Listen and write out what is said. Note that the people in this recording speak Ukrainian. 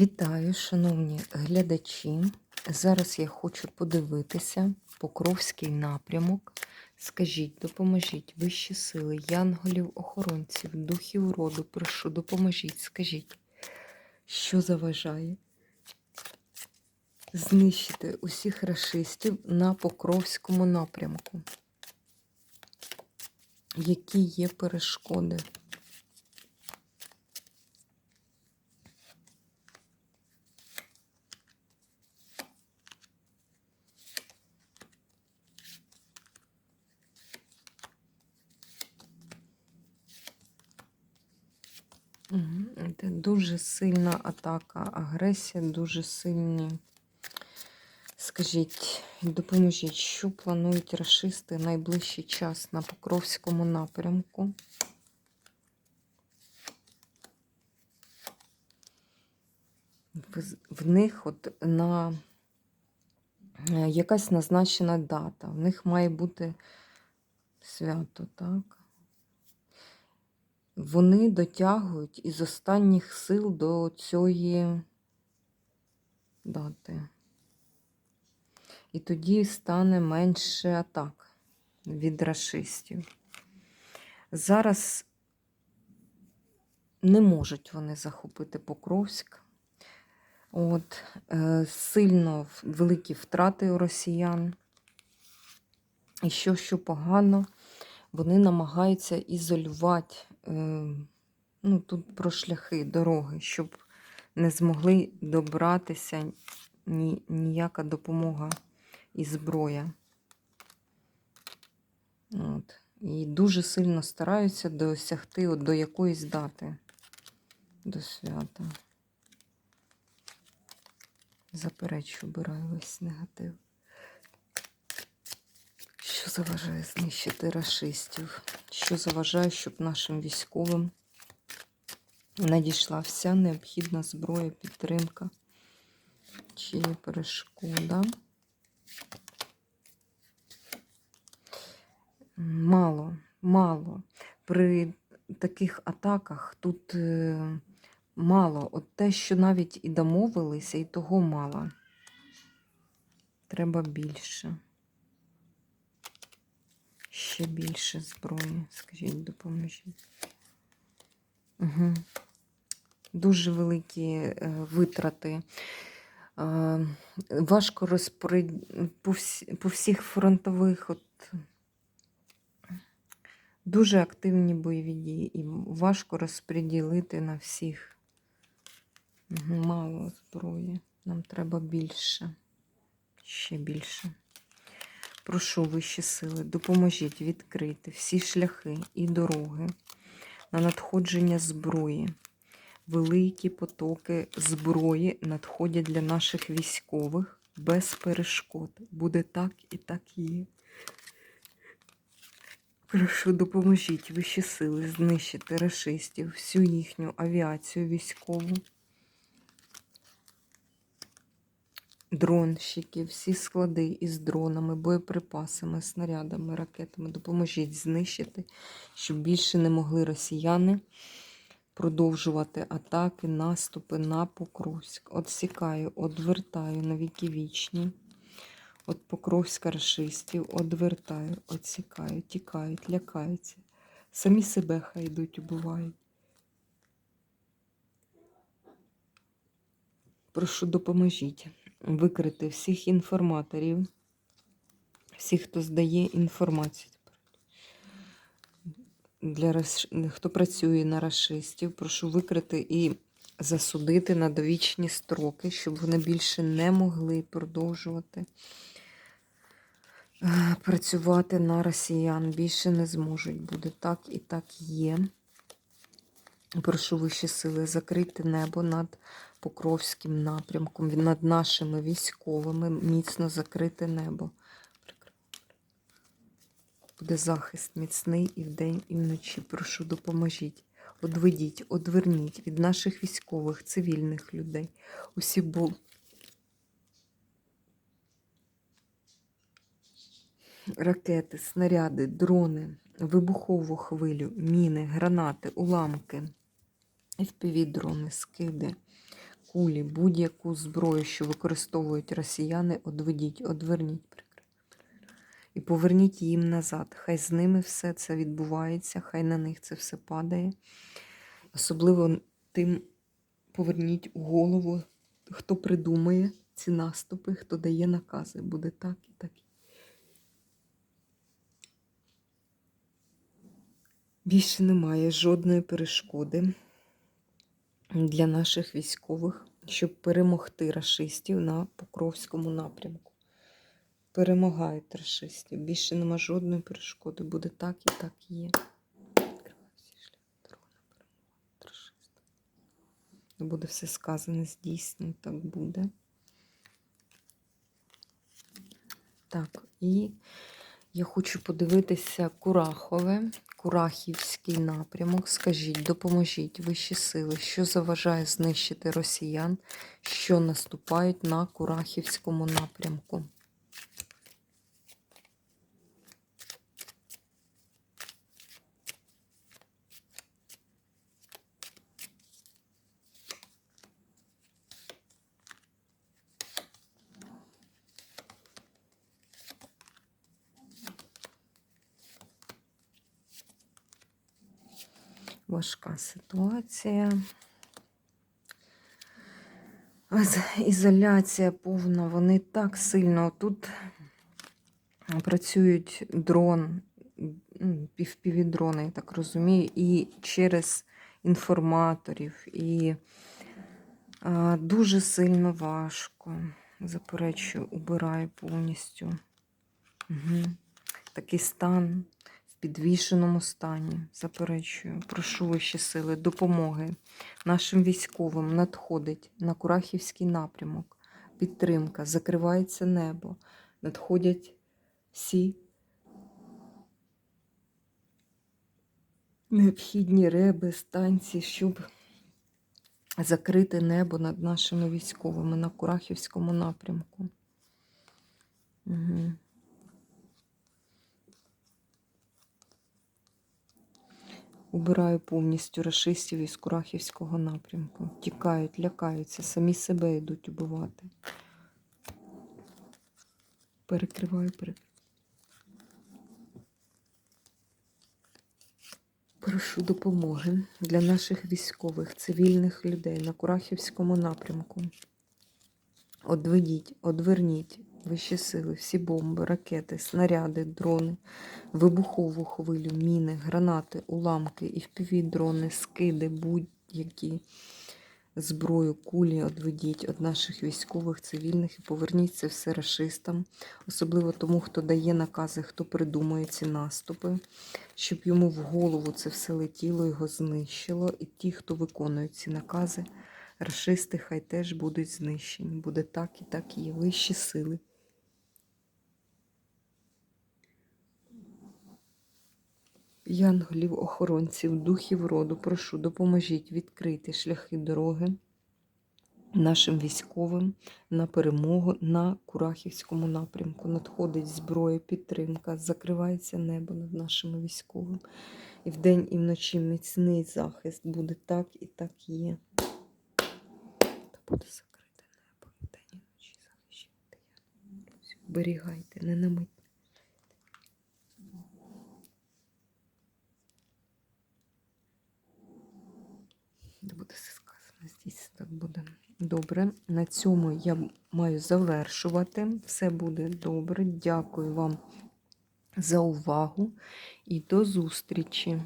Вітаю, шановні глядачі. Зараз я хочу подивитися Покровський напрямок. Скажіть, допоможіть вищі сили, янголів, охоронців, духів роду, прошу, допоможіть, скажіть, що заважає знищити усіх рашистів на Покровському напрямку. Які є перешкоди? Мгм. Дуже сильна атака, агресія, дуже сильні. Скажіть, допоможіть, що планують рашисти найближчий час на Покровському напрямку? В- В них от на е, якась назначена дата. В них має бути свято, так? Вони дотягують із останніх сил до цієї дати. І тоді стане менше атак від рашистів. Зараз не можуть вони захопити Покровськ. От, е, сильно великі втрати у росіян. І що, що погано, вони намагаються ізолювати ну, тут про шляхи, дороги, щоб не змогли добратися ні, ніяка допомога і зброя. От. І дуже сильно стараються досягти от до якоїсь дати, до свята. Заперечу, обираю весь негатив. Заважає знищити рашистів? Що заважає, щоб нашим військовим надійшла вся необхідна зброя, підтримка? Чи перешкода? Мало, мало. При таких атаках тут е, мало. От те, що навіть і домовилися, і того мало. Треба більше. Ще більше зброї. Скажіть, допоможіть. Угу. Дуже великі е, витрати. Е, важко розпоряд... по, всі... по всіх фронтових. От... Дуже активні бойові дії. І важко розподілити на всіх. Мало зброї. Нам треба більше. Ще більше. Прошу вищі сили, допоможіть відкрити всі шляхи і дороги на надходження зброї. Великі потоки зброї надходять для наших військових без перешкод. Буде так і так є. Прошу, допоможіть вищі сили знищити рашистів, всю їхню авіацію військову. Дронщики, всі склади із дронами, боєприпасами, снарядами, ракетами. Допоможіть знищити, щоб більше не могли росіяни продовжувати атаки, наступи на Покровськ. Отсікаю, одвертаю на віки вічні. От Покровська рашистів, одвертаю, отсікаю, тікають, лякаються. Самі себе хай йдуть, убивають. Прошу, допоможіть викрити всіх інформаторів, всіх, хто здає інформацію. Для хто працює на расистів, прошу викрити і засудити на довічні строки, щоб вони більше не могли продовжувати е, працювати на росіян. Більше не зможуть. Буде так і так є. Прошу вищі сили закрити небо над Покровським напрямком, над нашими військовими, міцно закрите небо. Буде захист міцний і вдень, і вночі. Прошу, допоможіть. Одведіть, одверніть від наших військових, цивільних людей. Усі бо... ракети, снаряди, дрони, вибухову хвилю, міни, гранати, уламки, FPV-дрони, скиди, кулі, будь-яку зброю, що використовують росіяни, одведіть, одверніть. І поверніть їм назад. Хай з ними все це відбувається, хай на них це все падає. Особливо тим поверніть у голову, хто придумує ці наступи, хто дає накази. Буде так і так. Більше немає жодної перешкоди для наших військових, щоб перемогти рашистів на Покровському напрямку. Перемагають рашистів. Більше нема жодної перешкоди. Буде так і так є. Буде все сказане здійснено, так буде. Так, і я хочу подивитися Курахове, Курахівський напрямок. Скажіть, допоможіть вищі сили, що заважає знищити росіян, що наступають на Курахівському напрямку. Важка ситуація. Ізоляція повна. Вони так сильно тут працюють дрон, м, півпівдрони, я так розумію, і через інформаторів, і а, дуже сильно важко. Заперечую, убираю повністю. Угу. Такий стан підвішеному стані. Заперечую. Прошу вищі сили допомоги нашим військовим надходить на Курахівський напрямок. Підтримка, закривається небо, надходять всі необхідні реби, станції, щоб закрити небо над нашими військовими на Курахівському напрямку. Угу. Убираю повністю рашистів із Курахівського напрямку. Тікають, лякаються, самі себе йдуть убивати. Перекриваю, перекриваю. Прошу допомоги для наших військових, цивільних людей на Курахівському напрямку. Одведіть, одверніть вищі сили, всі бомби, ракети, снаряди, дрони, вибухову хвилю, міни, гранати, уламки, і впівдрони, скиди, будь-які зброю, кулі одведіть від наших військових, цивільних і поверніть це все рашистам, особливо тому, хто дає накази, хто придумує ці наступи, щоб йому в голову це все летіло, його знищило. І ті, хто виконують ці накази, рашисти хай теж будуть знищені. Буде так і так і є вищі сили. Янголів, охоронців, духів роду, прошу, допоможіть відкрити шляхи дороги нашим військовим на перемогу на Курахівському напрямку. Надходить зброя, підтримка, закривається небо над нашими військовими. І вдень, і вночі міцний захист буде так і так є. Та буде закрите небо вдень і вночі захищати. Оберігайте, не на мить. Де буде все сказано, здесь так буде. Добре, на цьому я маю завершувати. Все буде добре. Дякую вам за увагу і до зустрічі!